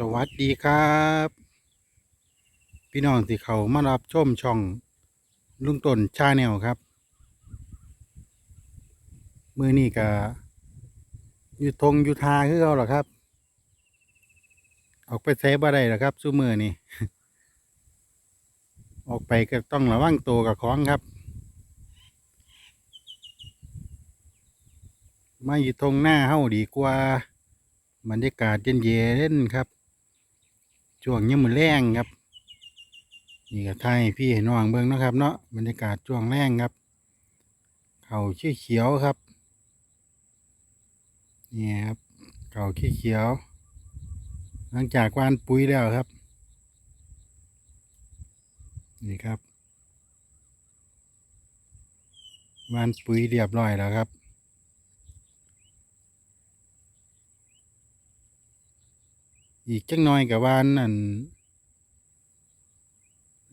สวัสดีครับ พี่น้องที่เขามารับชมช่องลุงต้นชาแนลครับมือนี่ก็อยู่ทงอยู่ทาคือเขาหรอครับ ออกไปเซฟอะไรหรอครับสู้มือนี่ออกไปก็ต้องระวังตัวกับของครับ มาอยู่ทงหน้าเฮาดีกว่าบรรยากาศเย็นๆครับ ช่วงยังมือแรงครับ นี่ก็ไทยพี่น้องเบิ่งนะครับ เนาะบรรยากาศช่วงแรงครับ เขาขี้เขียวครับนี่ครับเขาขี้เขียว หลังจากวานปุ๋ยแล้วครับ นี่ครับวานปุ๋ยเรียบร้อยแล้วครับ อีกจังน้อยกับวานนั่น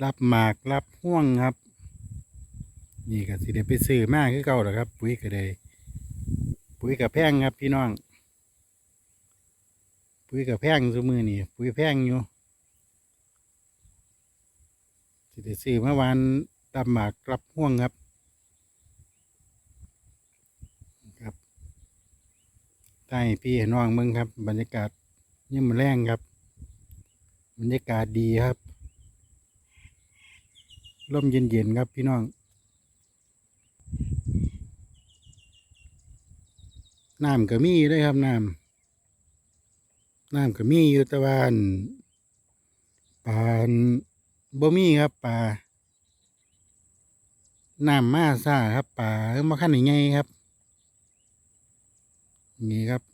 รับหมากรับห่วงครับ นี่ก็สิได้ไปซื้อมาคือเก่าแล้วครับ ปุ๋ยก็ได้ปุ๋ยกับแพงครับพี่น้อง ปุ๋ยกับแพงสมือนี่ปุ๋ยแพงอยู่สิได้ซื้อเมื่อวานรับหมากรับห่วงครับครับใต้พี่น้องมืองครับ บรรยากาศ นี่มันแรงครับบรรยากาศดีครับร่มเย็นๆครับพี่น้องน้ำก็มีด้วยครับน้ำน้ำก็มีอยู่ต่ว่าอั่นปลานบ่มีครับปลาน้ำมาซ่าครับปลามาขั้นยังไงครับนี่ครับ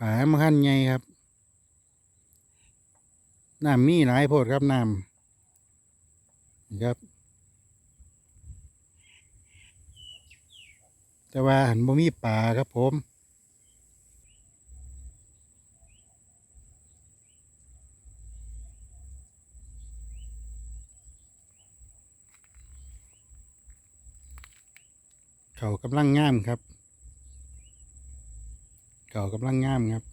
ปลามาขั้นไงครับน้ำมีหลายโพดครับน้ำนะครับ แต่ว่าหันบ่มีปลาครับผมเขากำลังงามครับ เขากำลังงามครับ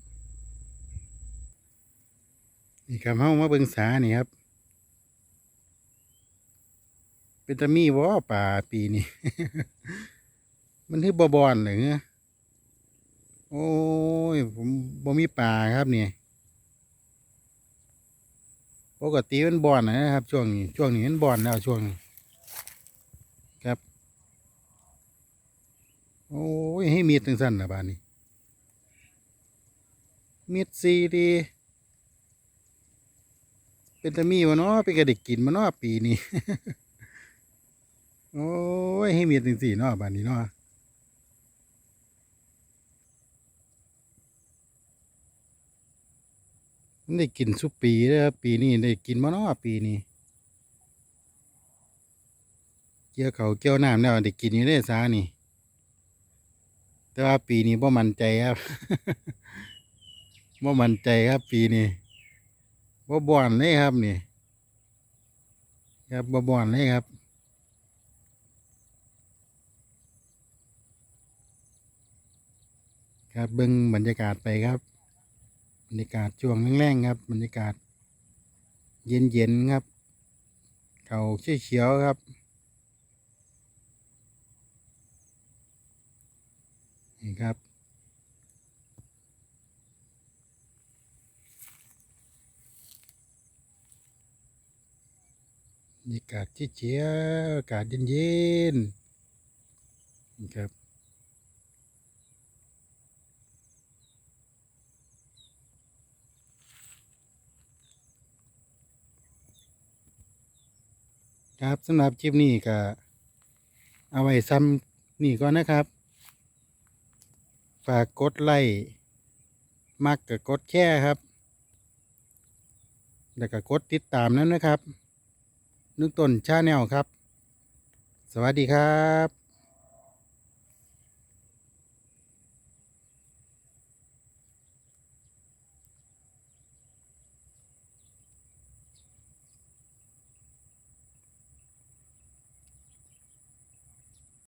นี่ครับเฮามาเบิ่งสานี่ครับ เป็นตะมีบ่ป่าปีนี้มันคือบ่บอนเลยเงโอ้ย ผมบ่มีป่าครับนี่ปกติมันบอนนะครับ ช่วงนี้ช่วงนี้มันบอนแล้วช่วงนี้ครับ โอ้ยให้มีดจังสั้นนะบ้านนี้ มีดซีดี เป็นตะมีวะเนาะเป็นกระดิกกินมาเนาะปีนี้ โอ้ย ให้มีดจังสี่เนาะบ้านนี้เนาะมันได้กินสุปีเด้อปีนี้ได้กินมาเนาะปีนี้เกี่ยวเขาเกี่ยวน้ำแล้วได้กินอยู่ได้สานี่ แต่ว่าปีนี้บ่มั่นใจครับ บ่มั่นใจครับ ปีนี้บ่บ่อนเลยครับนี่ ครับบ่บ่อนเลยครับครับเบิ่งบรรยากาศไปครับ บรรยากาศช่วงแรงๆครับ บรรยากาศ เย็นๆครับ เขาเขียวๆครับนี่ครับ บรรยากาศเฉียวอากาศเย็นๆนี่ครับครับสำหรับคลิปนี้ก็เอาไว้ซ้ำนี่ก่อนนะครับ ฝากกดไลค์มักกับกดแค่ครับ แล้วก็กดติดตามนั้นนะครับ นึกต้นชาแนลครับ สวัสดีครับ